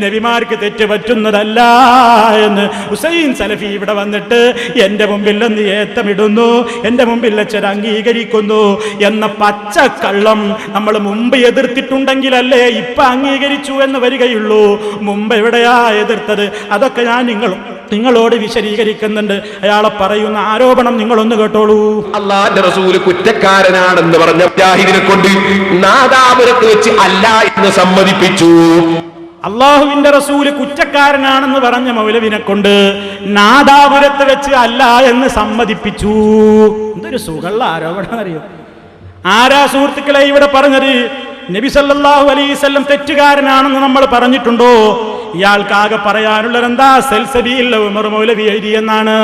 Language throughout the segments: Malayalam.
നബിമാർക്ക് തെറ്റ് പറ്റുന്നതല്ല എന്ന് ഹുസൈൻ സലഫി ഇവിടെ വന്നിട്ട് എന്റെ മുമ്പിൽ നിന്ന് ഏത്തമിടുന്നു എന്റെ മുമ്പിൽ അച്ഛൻ അംഗീകരിക്കുന്നു എന്ന പച്ചക്കള്ളം നമ്മൾ മുമ്പ് എതിർത്തിട്ടുണ്ടെങ്കിലല്ലേ ഇപ്പം അംഗീകരിച്ചു എന്ന് വരികയുള്ളൂ. മുമ്പ് എവിടെയാ എതിർത്തത്? അതൊക്കെ ഞാൻ നിങ്ങൾ നിങ്ങളോട് വിശദീകരിക്കുന്നുണ്ട്. അയാളെ പറയുന്ന ആരോപണം നിങ്ങളൊന്ന് കേട്ടോളൂ. അള്ളാന്റെ റസൂൽ കുറ്റക്കാരനാണെന്ന് പറഞ്ഞ മുജാഹിദിനെ കൊണ്ട് നാദാപുരത്ത് വെച്ച് അല്ല എന്ന് സമ്മതിപ്പിച്ചു. അള്ളാഹുവിന്റെ റസൂൽ കുറ്റക്കാരനാണെന്ന് പറഞ്ഞ മൗലവിനെ കൊണ്ട് നാദാപുരത്ത് വെച്ച് അല്ല എന്ന് സമ്മതിപ്പിച്ചു. എന്തൊരു സുഖമുള്ള ആരോപണം അറിയോ? ആരാ സുഹൃത്തുക്കളെ ഇവിടെ പറഞ്ഞത്? നബി സല്ലല്ലാഹു അലൈവല്ലം തെറ്റുകാരനാണെന്ന് നമ്മൾ പറഞ്ഞിട്ടുണ്ടോ? ഇയാൾക്കാകെ പറയാനുള്ളത് എന്താ സെൽസബിയിൽ ഉമർ മൗലവി എഴുതിയെന്നാണ്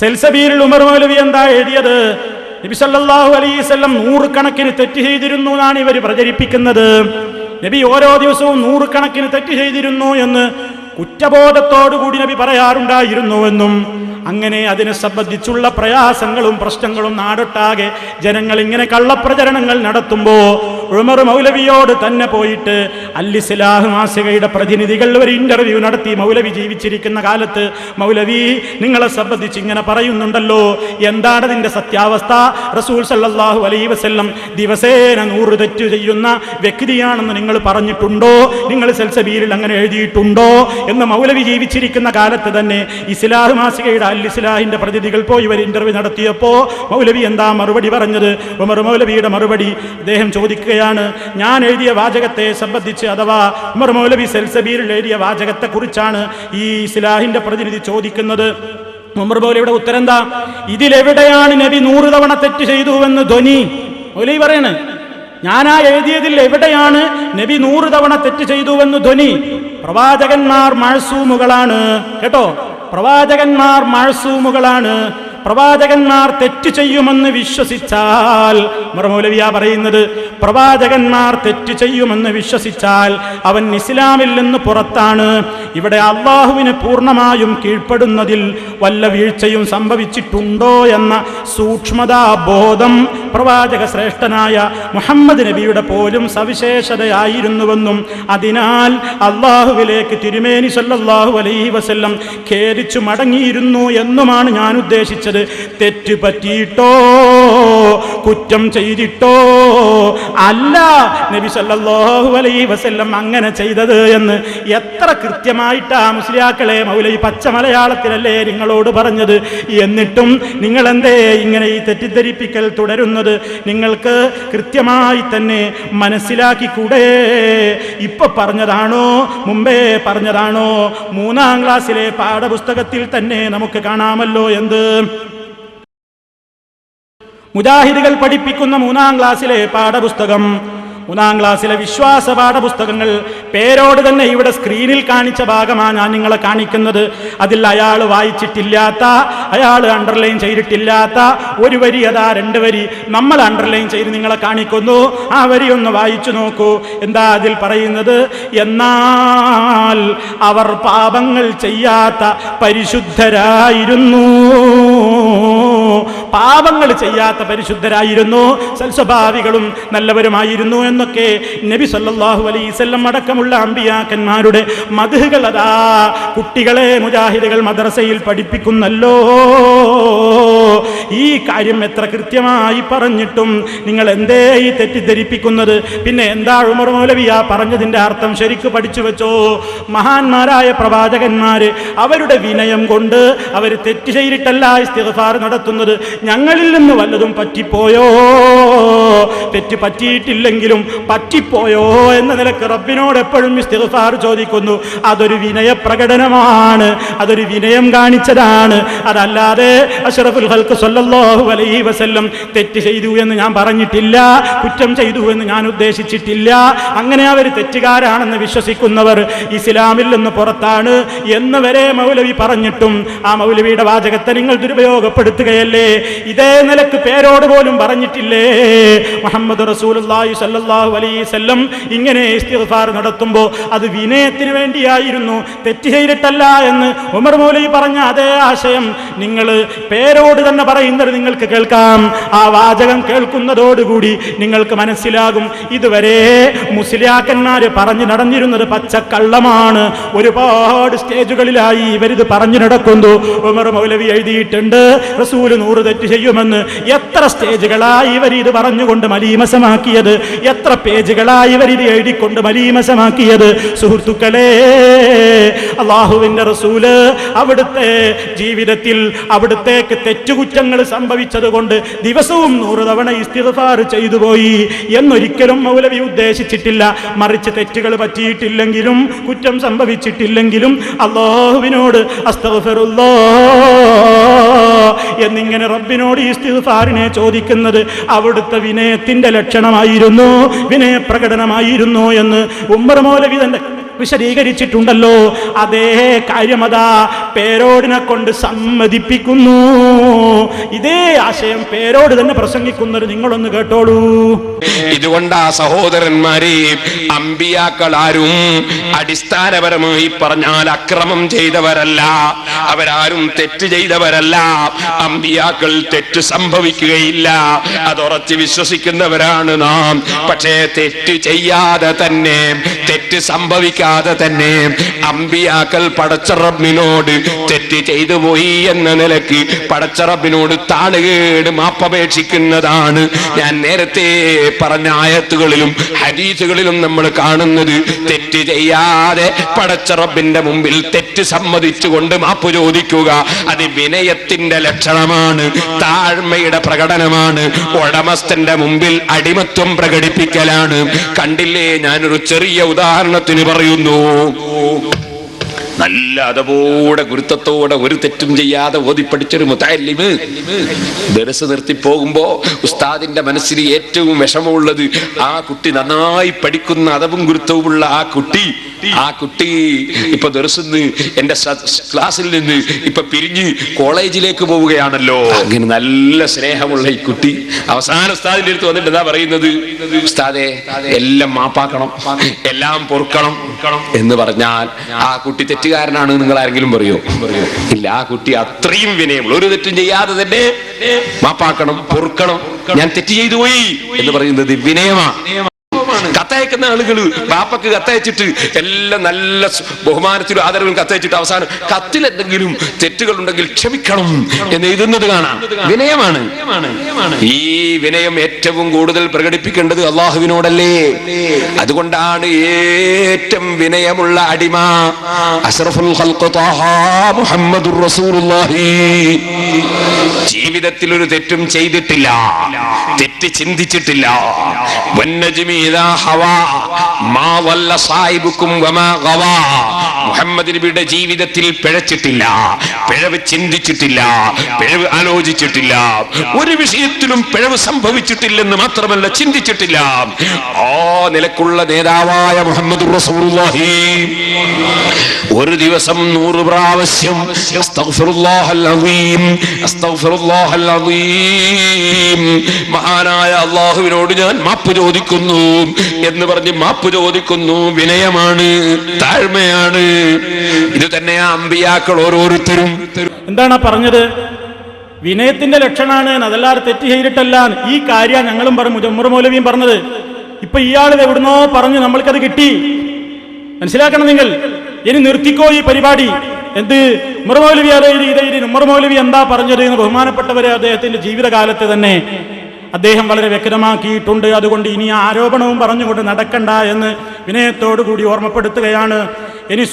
സെൽസബിയിൽ ഉമർ മൗലവി എന്താ എഴുതിയത്? നബിസല്ലാഹു വസല്ലം നൂറുകണക്കിന് തെറ്റ് ചെയ്തിരുന്നു എന്നാണ് ഇവർ പ്രചരിപ്പിക്കുന്നത്. നബി ഓരോ ദിവസവും നൂറുകണക്കിന് തെറ്റ് ചെയ്തിരുന്നു എന്ന് കുറ്റബോധത്തോടുകൂടി നബി പറയാറുണ്ടായിരുന്നുവെന്നും അങ്ങനെ അതിനെ സംബന്ധിച്ചുള്ള പ്രയാസങ്ങളും പ്രശ്നങ്ങളും നാടൊട്ടാകെ ജനങ്ങൾ ഇങ്ങനെ കള്ളപ്രചരണങ്ങൾ നടത്തുമ്പോ ഉമർ മൗലവിയോട് തന്നെ പോയിട്ട് അല്ലിസ്ലാഹ് മാസികയുടെ പ്രതിനിധികൾ ഒരു ഇന്റർവ്യൂ നടത്തി മൗലവി ജീവിച്ചിരിക്കുന്ന കാലത്ത് മൗലവി നിങ്ങളെ സംബന്ധിച്ച് ഇങ്ങനെ പറയുന്നുണ്ടല്ലോ. എന്താണ് അതിന്റെ സത്യാവസ്ഥ? റസൂൽ സല്ലാഹു അലൈ വസ്ല്ലം ദിവസേന നൂറ് തെറ്റ് ചെയ്യുന്ന വ്യക്തിയാണെന്ന് നിങ്ങൾ പറഞ്ഞിട്ടുണ്ടോ? നിങ്ങൾ സെൽസബീരിൽ അങ്ങനെ എഴുതിയിട്ടുണ്ടോ? എന്ന് മൗലവി ജീവിച്ചിരിക്കുന്ന കാലത്ത് തന്നെ ഇസ്ലാഹ് മാസികയുടെ അൽ ഇസ്ലാഹിന്റെ പ്രതിനിധികൾ പോയി ഒരു ഇന്റർവ്യൂ നടത്തിയപ്പോ മൗലവി എന്താ മറുപടി പറഞ്ഞത്? ഉമർ മൗലവിയുടെ മറുപടി അദ്ദേഹം ചോദിക്കുകയാണ് ഞാൻ എഴുതിയ വാചകത്തെ സംബന്ധിച്ച് അഥവാ ഉമർ മൗലവി സെൽസബീരിൽ എഴുതിയ വാചകത്തെക്കുറിച്ചാണ് ഈ ഇസ്ലാഹിന്റെ പ്രതിനിധി ചോദിക്കുന്നത്. ഉമർ മൗലവിയുടെ ഉത്തരം എന്താ ഇതിലെവിടെയാണ് നബി നൂറ് തവണ തെറ്റ് ചെയ്തുവെന്ന് ധ്വനി? മൗലവി പറയണ് ഞാനാ എഴുതിയതിൽ എവിടെയാണ് നബി നൂറ് തവണ തെറ്റ് ചെയ്തുവെന്ന് ധ്വനി? പ്രവാചകന്മാർ മഴസൂമുകളാണ്. കേട്ടോ? പ്രവാചകന്മാർ മഴസൂമുകളാണ്. പ്രവാചകന്മാർ തെറ്റ് ചെയ്യുമെന്ന് വിശ്വസിച്ചാൽ മറമൗലവിയ പറയുന്നത് പ്രവാചകന്മാർ തെറ്റ് ചെയ്യുമെന്ന് വിശ്വസിച്ചാൽ അവൻ ഇസ്ലാമിൽ നിന്ന് പുറത്താണ്. ഇവിടെ അള്ളാഹുവിന് പൂർണമായും കീഴ്പ്പെടുന്നതിൽ വല്ല വീഴ്ചയും സംഭവിച്ചിട്ടുണ്ടോ എന്ന സൂക്ഷ്മതാ ബോധം പ്രവാചക ശ്രേഷ്ഠനായ മുഹമ്മദ് നബിയുടെ പോലും സവിശേഷതയായിരുന്നുവെന്നും അതിനാൽ അള്ളാഹുവിലേക്ക് തിരുമേനി സല്ലാഹു അലൈഹി വസല്ലം ഖേദിച്ചു മടങ്ങിയിരുന്നു എന്നുമാണ് ഞാൻ ഉദ്ദേശിച്ചത്. തെറ്റ് പറ്റിയിട്ടോ? കുറ്റം ചെയ്തിട്ടോ? അല്ല നബി സല്ലല്ലാഹു അലൈഹി വസല്ലം അങ്ങനെ ചെയ്തത് എന്ന് എത്ര കൃത്യമായിട്ടാ മുസ്ലിയാക്കളെ മൗലവി പച്ച മലയാളത്തിലല്ലേ നിങ്ങളോട് പറഞ്ഞത്? എന്നിട്ടും നിങ്ങൾ എന്തേ ഇങ്ങനെ ഈ തെറ്റിദ്ധരിപ്പിക്കൽ തുടരുന്നത്? നിങ്ങൾക്ക് കൃത്യമായി തന്നെ മനസ്സിലാക്കിക്കൂടെ? ഇപ്പൊ പറഞ്ഞതാണോ? മുമ്പേ പറഞ്ഞതാണോ? മൂന്നാം ക്ലാസ്സിലെ പാഠപുസ്തകത്തിൽ തന്നെ നമുക്ക് കാണാമല്ലോ എന്ത്? മുജാഹിദുകൾ പഠിപ്പിക്കുന്ന മൂന്നാം ക്ലാസ്സിലെ പാഠപുസ്തകം. മൂന്നാം ക്ലാസ്സിലെ വിശ്വാസ പാഠപുസ്തകങ്ങൾ പേരോട് തന്നെ ഇവിടെ സ്ക്രീനിൽ കാണിച്ച ഭാഗമാണ് ഞാൻ നിങ്ങളെ കാണിക്കുന്നത്. അതിൽ അയാൾ വായിച്ചിട്ടില്ലാത്ത അയാൾ അണ്ടർലൈൻ ചെയ്തിട്ടില്ലാത്ത ഒരു വരി അതാ രണ്ട് വരി. നമ്മൾ അണ്ടർലൈൻ ചെയ്ത് നിങ്ങളെ കാണിക്കുന്നു. ആ വരി ഒന്ന് വായിച്ചു നോക്കൂ. എന്താ അതിൽ പറയുന്നത്? എന്നാൽ അവർ പാപങ്ങൾ ചെയ്യാത്ത പരിശുദ്ധരായിരുന്നു. പാപങ്ങൾ ചെയ്യാത്ത പരിശുദ്ധരായിരുന്നു. സൽസ്വഭാവികളും നല്ലവരുമായിരുന്നു എന്നൊക്കെ നബി സല്ലാഹു അലൈസല്ലം അടക്കമുള്ള അമ്പിയാക്കന്മാരുടെ മധുകൾ അതാ കുട്ടികളെ മുജാഹിദുകൾ മദ്രസയിൽ പഠിപ്പിക്കുന്നല്ലോ. ഈ കാര്യം എത്ര കൃത്യമായി പറഞ്ഞിട്ടും നിങ്ങൾ എന്തേ ഈ തെറ്റിദ്ധരിപ്പിക്കുന്നത്? പിന്നെ എന്താ ഉമർ മൗലവിയ പറഞ്ഞതിന്റെ അർത്ഥം ശരിക്കു പഠിച്ചു വെച്ചോ? മഹാന്മാരായ പ്രവാചകന്മാര് അവരുടെ വിനയം കൊണ്ട് അവർ തെറ്റ് ചെയ്തിട്ടല്ല ഇസ്തിഗ്ഫാർ നടത്തുന്നത്. ഞങ്ങളിൽ നിന്ന് വല്ലതും പറ്റിപ്പോയോ? തെറ്റ് പറ്റിയിട്ടില്ലെങ്കിലും പറ്റിപ്പോയോ എന്ന നിലയ്ക്ക് റബ്ബിനോട് എപ്പോഴും ഇസ്തിഗ്ഫാർ ചോദിക്കുന്നു. അതൊരു വിനയ പ്രകടനമാണ്. അതൊരു വിനയം കാണിച്ചതാണ്. അതല്ലാതെ അഷറഫുൽ ഹൽക്ക് സല്ലല്ലാഹു അലൈഹി വസല്ലം തെറ്റ് ചെയ്തു എന്ന് ഞാൻ പറഞ്ഞിട്ടില്ല കുറ്റം ചെയ്തു എന്ന് ഞാൻ ഉദ്ദേശിച്ചിട്ടില്ല. അങ്ങനെ അവർ തെറ്റുകാരാണെന്ന് വിശ്വസിക്കുന്നവർ ഇസ്ലാമിൽ നിന്ന് പുറത്താണ് എന്ന് വരെ മൗലവി പറഞ്ഞിട്ടും ആ മൗലവിയുടെ വാചകത്തെ നിങ്ങൾ ദുരുപയോഗപ്പെടുത്തുകയല്ലേ? ഇതേ നിലയ്ക്ക് പേരോട് പോലും പറഞ്ഞിട്ടില്ലേ? മുഹമ്മദ് റസൂലുള്ളാഹി സല്ലാഹു അലൈഹി വസല്ലം ഇങ്ങനെ ഇസ്തിഗ്ഫാർ നടത്തുമ്പോൾ അത് വിനയത്തിന് വേണ്ടിയായിരുന്നു തെറ്റ് ചെയ്തിട്ടല്ല എന്ന് ഉമർ മൗലവി പറഞ്ഞ അതേ ആശയം നിങ്ങൾ പേരോട് തന്നെ പറയുന്നു പറയുന്നത് നിങ്ങൾക്ക് കേൾക്കാം. ആ വാചകം കേൾക്കുന്നതോടുകൂടി നിങ്ങൾക്ക് മനസ്സിലാകും. ഇതുവരെ മുസ്ലിയാക്കന്മാര് പറഞ്ഞു നടന്നിരുന്നത് പച്ചക്കള്ളമാണ്. ഒരുപാട് സ്റ്റേജുകളിലായി ഇവരിത് പറഞ്ഞു നടക്കുന്നു. ഉമർ മൗലവി എഴുതിയിട്ടുണ്ട്. റസൂൽ നൂറ് തെറ്റ് ചെയ്യുമെന്ന്. എത്ര സ്റ്റേജുകളായി ഇവർ ഇത് പറഞ്ഞുകൊണ്ട് മലീമസമാക്കിയത്? എത്ര പേജുകളായി ഇവർ ഇത് എഴുതിക്കൊണ്ട് മലീമസമാക്കിയത്? സുഹൃത്തുക്കളെ അള്ളാഹുവിന്റെ റസൂൽ അവിടുത്തെ ജീവിതത്തിൽ അവിടുത്തേക്ക് തെറ്റുകുറ്റങ്ങൾ സംഭവിച്ചത് കൊണ്ട് ദിവസവും നൂറ് തവണ ഇസ്തിഗ്ഫാർ ചെയ്തു പോയി എന്നൊരിക്കലും മൗലവി ഉദ്ദേശിച്ചിട്ടില്ല. മറിച്ച് തെറ്റുകൾ പറ്റിയിട്ടില്ലെങ്കിലും കുറ്റം സംഭവിച്ചിട്ടില്ലെങ്കിലും അള്ളാഹുവിനോട് എന്നിങ്ങനെ റബ്ബിനോട് ഈ സ്ഥിതിഫാറിനെ ചോദിക്കുന്നത് അവിടുത്തെ വിനയത്തിന്റെ ലക്ഷണമായിരുന്നു വിനയപ്രകടനമായിരുന്നു എന്ന് ഉമ്മർ മൗലവി തന്നെ വിശദീകരിച്ചിട്ടുണ്ടല്ലോ. അതേ കാര്യമതാ പേരോടിനെ കൊണ്ട് സമ്മതിപ്പിക്കുന്നു. ഇതേ ആശയം പേരോട് തന്നെ പ്രസംഗിക്കുന്നത് നിങ്ങളൊന്ന് കേട്ടോളൂ. ഇതുകൊണ്ടാ സഹോദരന്മാരെ അമ്പിയാക്കൾ ആരും അടിസ്ഥാനപരമായി പറഞ്ഞാൽ അക്രമം ചെയ്തവരല്ല. അവരാരും തെറ്റ് ചെയ്തവരല്ല. അമ്പിയാക്കൾ തെറ്റ് സംഭവിക്കുകയില്ല. അതുറച്ച് വിശ്വസിക്കുന്നവരാണ് നാം. പക്ഷേ തെറ്റ് ചെയ്യാതെ തന്നെ തെറ്റ് സംഭവിക്കാതെ തന്നെ അമ്പിയാക്കൾ പടച്ചറബിനോട് തെറ്റ് ചെയ്തു പോയി എന്ന നിലയ്ക്ക് പടച്ചറബിനോട് താളുകേട് മാപ്പപേക്ഷിക്കുന്നതാണ് ഞാൻ നേരത്തെ പറഞ്ഞ ആയത്തുകളിലും ഹരീസുകളിലും നമ്മൾ കാണുന്നത്. തെറ്റ് ചെയ്യാതെ പടച്ചറബിന്റെ മുമ്പിൽ തെറ്റ് സമ്മതിച്ചുകൊണ്ട് മാപ്പ് ചോദിക്കുക അത് വിനയത്തിന്റെ ലക്ഷണമാണ് താഴ്മയുടെ പ്രകടനമാണ് ഉടമസ്ഥന്റെ മുമ്പിൽ അടിമത്വം പ്രകടിപ്പിക്കലാണ്. കണ്ടില്ലേ? ഞാനൊരു ചെറിയ ഉദാഹരണത്തിന് പറയുന്നു നല്ല അതപോടെ ഗുരുത്വത്തോടെ ഒരു തെറ്റും ചെയ്യാതെ ഓതിപ്പടിച്ചൊരു മുത്താലിമ്. ദരസ് നിർത്തി പോകുമ്പോ ഉസ്താദിന്റെ മനസ്സിൽ ഏറ്റവും വിഷമമുള്ളത് ആ കുട്ടി നന്നായി പഠിക്കുന്ന അതവും ഗുരുത്വവുമുള്ള ആ കുട്ടി. ആ കുട്ടി ഇപ്പൊ ദർശന്ന് എന്റെ ക്ലാസ്സിൽ നിന്ന് ഇപ്പൊ പിരിഞ്ഞ് കോളേജിലേക്ക് പോവുകയാണല്ലോ. അങ്ങനെ നല്ല സ്നേഹമുള്ള ഈ കുട്ടി. അവസാന ഉസ്താദിന്റെ അടുത്ത് വന്നിട്ട് എന്താ പറയുന്നത്? ഉസ്താദേ എല്ലാം മാപ്പാക്കണം. എല്ലാം പൊറുക്കണം എന്ന് പറഞ്ഞാൽ ആ കുട്ടി തെറ്റുകാരനാണ് നിങ്ങൾ ആരെങ്കിലും പറയോ? ഇല്ല ആ കുട്ടി അത്രയും വിനയമുള്ള ഒരു തെറ്റും ചെയ്യാതെ തന്നെ മാപ്പാക്കണം പൊറുക്കണം. ഞാൻ തെറ്റ് ചെയ്തു പോയി എന്ന് പറയുന്നത് വിനയമാ. കത്തയക്കുന്ന ആളുകൾ ബാപ്പക്ക് കത്തയച്ചിട്ട് എല്ലാം നല്ല ബഹുമാനത്തിലും ആദരവിലും കത്തയച്ചിട്ട് അവസാനം കത്തിൽ എന്തെങ്കിലും തെറ്റുകൾ ഉണ്ടെങ്കിൽ ക്ഷമിക്കണം എന്ന് എഴുതുന്നത് കാണാം. വിനയമാണ്. ഈ വിനയം ഏറ്റവും കൂടുതൽ പ്രകടിപ്പിക്കേണ്ടത് അള്ളാഹുവിനോടല്ലേ? അതുകൊണ്ടാണ് ഏറ്റവും വിനയമുള്ള അടിമ അഷ്റഫുൽ ജീവിതത്തിൽ ഒരു തെറ്റും ചെയ്തിട്ടില്ല. തെറ്റ് ചിന്തിച്ചിട്ടില്ല. വന്നജ്മി ഇദാ ഹവാ മാ വല്ല സായിബുക്കും വമാ ഗവാ. മുഹമ്മദ് നബിയുടെ ജീവിതത്തിൽ പിഴച്ചിട്ടില്ല. പിഴവ് ചിന്തിച്ചിട്ടില്ല. പിഴവ് ആലോചിച്ചിട്ടില്ല. ഒരു വിഷയത്തിലും പിഴവ് സംഭവിച്ചിട്ടില്ലെന്ന് മാത്രമല്ല ചിന്തിച്ചിട്ടില്ല. ആ നിലക്കുള്ള നേതാവായ മുഹമ്മദ് ഒരു ദിവസം നൂറ് പ്രാവശ്യം. മഹാനായ അള്ളാഹുവിനോട് ഞാൻ മാപ്പ് ചോദിക്കുന്നു എന്ന് പറഞ്ഞ് മാപ്പ് ചോദിക്കുന്നു. വിനയമാണ് താഴ്മയാണ്. ഇത് തന്നെയാ അമ്പിയാക്കൾ ഓരോരുത്തരും. എന്താണ് പറഞ്ഞത്? വിനയത്തിന്റെ ലക്ഷണാണ് അതല്ലാതെ തെറ്റ് ചെയ്തിട്ടല്ല ഈ കാര്യം ഞങ്ങളും പറഞ്ഞു ജമ്മുർ മൗലവിയും പറഞ്ഞത്. ഇപ്പൊ ഇയാൾ എവിടുന്നോ പറഞ്ഞു നമ്മൾക്കത് കിട്ടി. മനസ്സിലാക്കണം നിങ്ങൾ. ഇനി നിർത്തിക്കോ ഈ പരിപാടി. എന്ത്? ഉമർ മൗലവി ഉമർ മൗലവി എന്താ പറഞ്ഞത് എന്ന് ബഹുമാനപ്പെട്ടവരെ അദ്ദേഹത്തിന്റെ ജീവിതകാലത്ത് തന്നെ അദ്ദേഹം വളരെ വ്യക്തമാക്കിയിട്ടുണ്ട്. അതുകൊണ്ട് ഇനി ആരോപണവും പറഞ്ഞുകൊണ്ട് നടക്കണ്ട എന്ന് വിനയത്തോടു കൂടി ഓർമ്മപ്പെടുത്തുകയാണ്. ഇനി